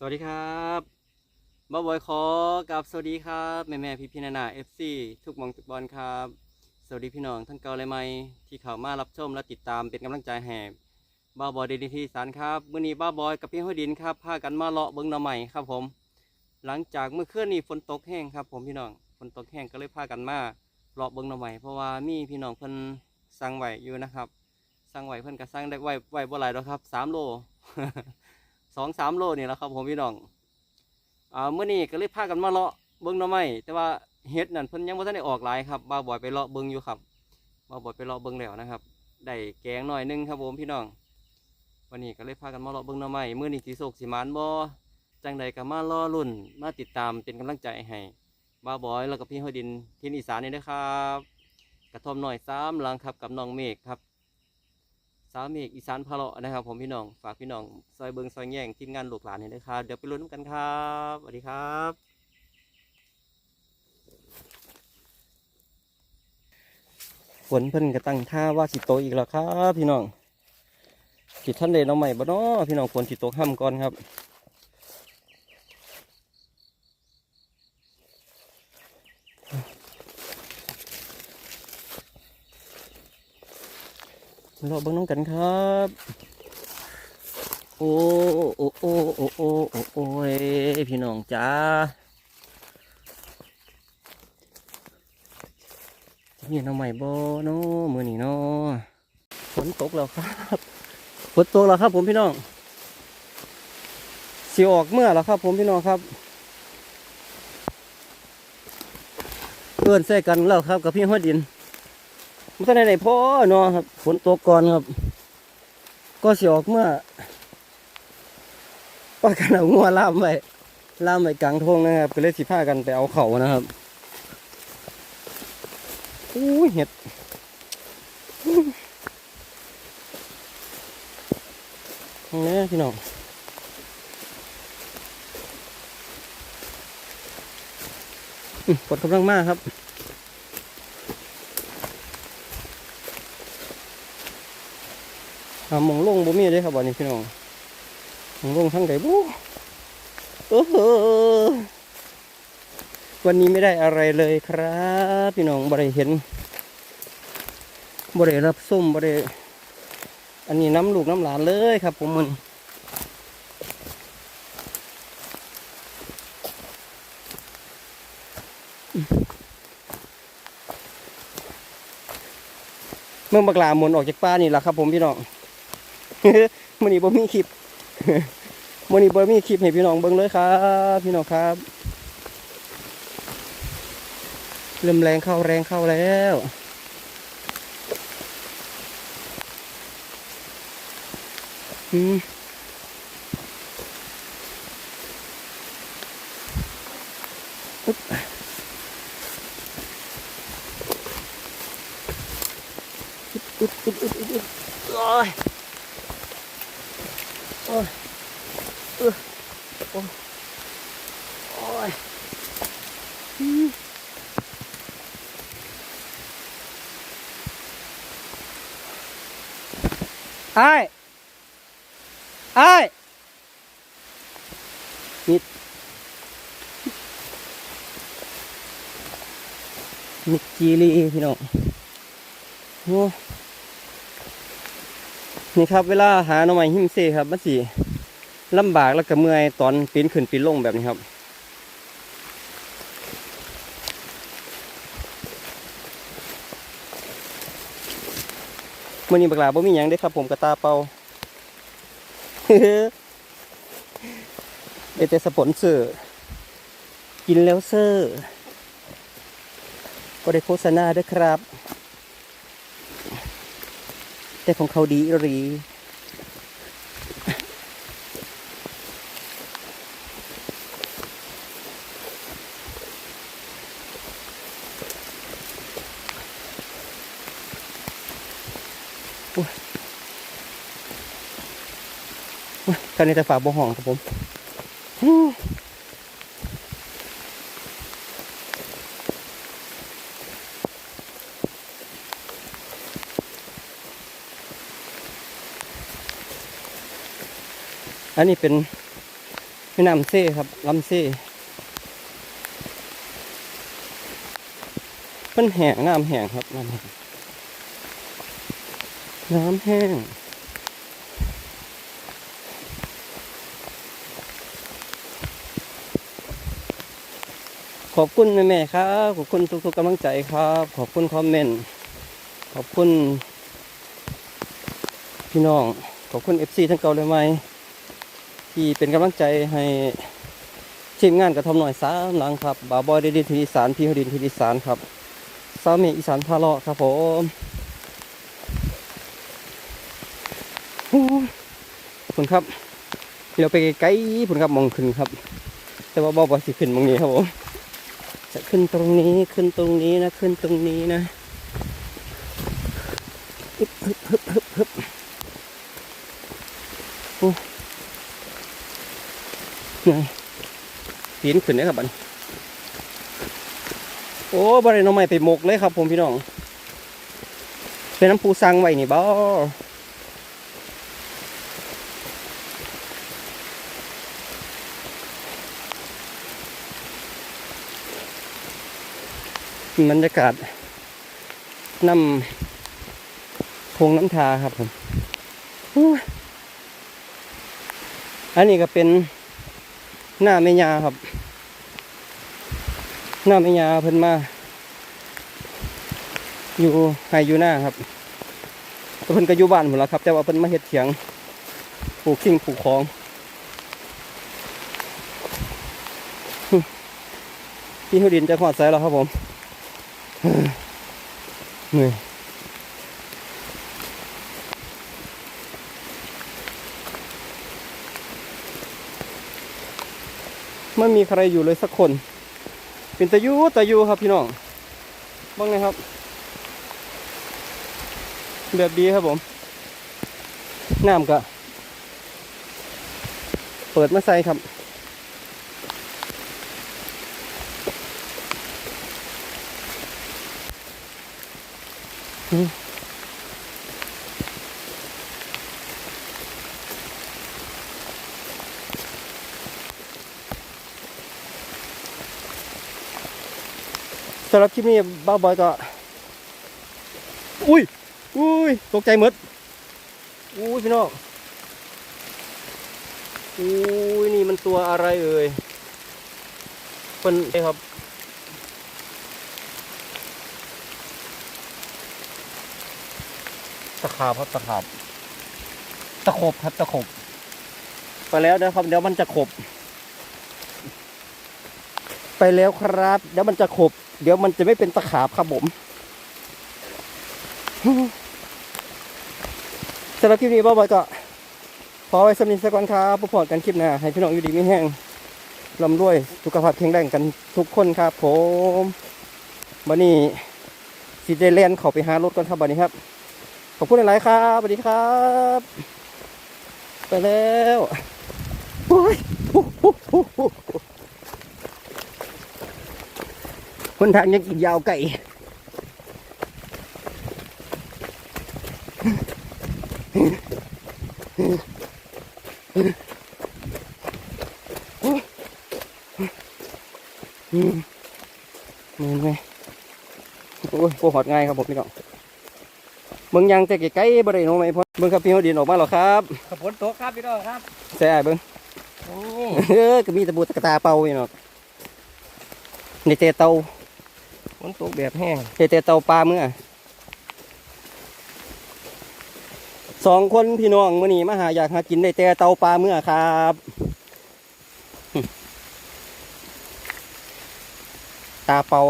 สวัสดีครับบ๊อบอยขอกับสวัสดีครับแม่แม่พี่พี่นานาเอฟซีทุกหมองทุกบอลครับ สวัสดีพี่น้องทั้งเก่าและใหม่ที่เข้ามารับชมและติดตามเป็นกำลังใจแห่บ้าบอยเดนิทีสารครับมื่อนี้บ้าบอยกับพี่ห้อยดินครับพากันมาเลาะเบิ้งหน่อใหม่ครับผม หลังจากเมื่อคืนนี้ฝนตกแห้งครับ ผมพี่น้องฝนตกแห้งก็เลยพากันมาเลาะเบิ้งหน่อใหม่เพราะว่ามีพี่น้องเพิ่นสั่งไหวอยู่นะครับสั่งไหวเพิ่นก็สั่งได้ไหวไหวบ่หลายดอกครับสามโล สองสามโลนี่แหละครับผมพี่น้องอ่าเมื่อนี้ก็เลยพากันมาเลาะเบิ้งหน่อไม้แต่ว่าเฮ็ดนั่นเพิ่นยังบ่ทันได้ออกหลายครับบ่าวบอยไปเลาะเบิ้งอยู่ครับบ่าวบอยไปเลาะเบิ้งแล้วนะครับได้แกงหน่อยหนึงครับผมพี่น้อง วันนี้ก็เลยพากันมาเลาะเบิ้งหน่อไม้มื้อนี้สิโศกสิหมานบ่จังใดก็มารอรุ่นมาติดตามเป็นกำลังใจให้บ่าวบอยแล้วก็พี่ห้อยดินทีนอีสานนี่นะครับ กระท่อมหน่อยสามหลังครับกับน้องเมฆครับ สาวเมฆอีสานพะเลาะนะครับ ผมพี่น้องฝากพี่น้องซอยเบิงซอยแย่งทีมงานลูกหลานนี่นะครับเดี๋ยวไปลุ้นกันครับสวัสดีครับ ฝนเพิ่นก็ตั้งท่าว่าสิโตอีกแล้วครับ พี่น้องสิท่านเดน้องใหม่บ่เนาะพี่น้องฝนสิโตห้ามก่อนครับ เราเบิ่งน้องกันครับ โอ้โอ้โอ้โอ้โอ้โอ้โอ้ยพี่น้องจ้านี่น้องใหม่บ่เนมือนี่เนาะฝนตกแล้วครับฝนตกแล้วครับ ผมพี่น้องสิออกเมื่อแล้วครับ ผมพี่น้องครับเพื่อนแท้กันแล้วครับกับพี่หัวดิน มันจะไหนพ่อเนาะครับฝนตกก่อนครับ ก็เสิออกเมื่อป้ากันเอางัวล่ามไว้ล่ามไว้กลางทงนะครับ ก็เลยสิพากันไปเอาเขานะครับอู้ยเห็ดนี่พี่น้องอื้อกดกำลังมากครับหาห มองลงบ่มีเลยครับวันนี้พี่น้องผมลงทั้งไหนบูโอ้โหวันนี้ไม่ได้อะไรเลยครับ พี่น้องบริเห็นบริรับส้มบริอันนี้น้ำลูกน้ำหลานเลยครับ ผมมันเมื่อบักลาหมุนออกจากป้านี่แหละครับ ผมพี่น้อง มันนี้บ่มีคลิปมื่อนี้เบอร์มีคลิปให้พี่น้องเบิ่งเลยครับ พี่น้องครับเริ่มแรงเข้าแรงเข้าแล้วอืมอึ๊บอึ๊บอึ๊บอึ๊บอึ๊บอึ๊บ โอ้ยโอ้ยโอ้ยอืมไอ้ไอ้มิดมิดจีรีพี่น้องโอ้ นี่ครับเวลาหาหน่อไม้หิมเซครับมันสิลำบากแล้วก็เมื่อยตอนปีนขึ้นปีนลงแบบนี้ครับมื่อนี้บักหลาบ่มีหยังได้ครับผมกระตาเป่าเดแต่สปอนเซอร์กินแล้วเซอร์ก็ได้โฆษณาด้วยครับ แต่ของเขาดีอีหรีคันนี้จะฝากบ่ห้องครับผม อันนี้เป็นแม่น้ำเซ่ครับลำเซ่มันแห้งน้ำแห้งครับน้ำแห้งน้ำแห้งขอบคุณแม่ๆครับ ขอบคุณทุกๆกำลังใจครับ ขอบคุณคอมเมนต์ ขอบคุณ พี่น้อง ขอบคุณเอฟซีทั้งเก่าเลยไหม ที่เป็นกำลังใจให้ทีมงานกระทำหน่อยสามหลังครับบาบอยได้ดินทีอีสานพี่ฮดินทีอีสานครับสามีอีสานพาเลาะครับผมโอ้ยขอบคุณครับเราไปไกลๆผลครับมองขึ้นครับ แต่ว่าบอบอยสิขึ้นมองนี้ครับผมจะขึ้นตรงนี้ขึ้นตรงนี้นะขึ้นตรงนี้นะฮึบฮึบฮึบฮึบฮึบโอ้ไง ปีนขึ้นได้ครับบันโอ้บริโนไม่ไปหมกเลยครับ ผมพี่น้อง เป็นน้ำปูสังไว้นี่บ่บรรยากาศน้ำพงน้ำทาครับผมอันนี้ก็เป็นหน้าแม่าครับ น้าแม่ยาเพิ่นมา อยู่ไฮอยู่หน้าครับเพิ่นก็อยู่บ้านหมดแล้วครับ แต่ว่าเพิ่นมาเฮ็ดเถียงปลูกสิ่งปลูกของพี่เขาดินจะขอดใส่แล้วครับผมเหนื่อยไม่มีใครอยู่เลยสักคน เป็นตะยูตะยูครับพี่น้องบ้างนะครับ แบบดีครับผมน้ำก็เปิดมาใส่ครับสำหรับคลิปนี้บ้าบอยก็ อุ้ย อุ้ย ตกใจหมดอุ้ยพี่น้องอุ้ยนี่มันตัวอะไรเอ่ยเป็นไอครับ ตะขาบครับตะขาบ ตะขบครับตะขบ ไปแล้วนะครับ เดี๋ยวมันจะขบ ไปแล้วครับ เดี๋ยวมันจะขบ เดี๋ยวมันจะไม่เป็นตะขาบครับผมสำหรับคลิปนี้บ้าบอยก็ขอไว้สำนิทสักก่อนครับพบพอกันคลิปหน้าให้พี่น้องอยู่ดีไม่แห้งลำรวยสุขภาพแข็งแรงกันทุกคนครับผมวันนี้สิเดเลนเขาไปหารถก่อนครับวันนี้ครับ ขอบคุณหลายๆครับสวัสดีครับ ไปแล้วโอ้ย คนทางยังกินยาวไก่อืมนี่ไงโอ้ยโคหอดง่ายครับผมพี่น้องเบิ่งยังแต่ไกลๆบ่ได้โน้ไหมพ่อเบิ่งครับพี่เขาดินออกมาแล้วครับขบวนโต๊ะครับพี่น้องครับแซ่บเบิ่งนี่เออก็มีแตะบูตะกะตาเป่าพี่น้องในเตเตา ฝนตกแบบแห้งในเตเตาปลาเมื่อสองคนพี่น้องมื่อนี้มาหาอยากหากินในเตเตาปลาเมื่อครับตาเป่า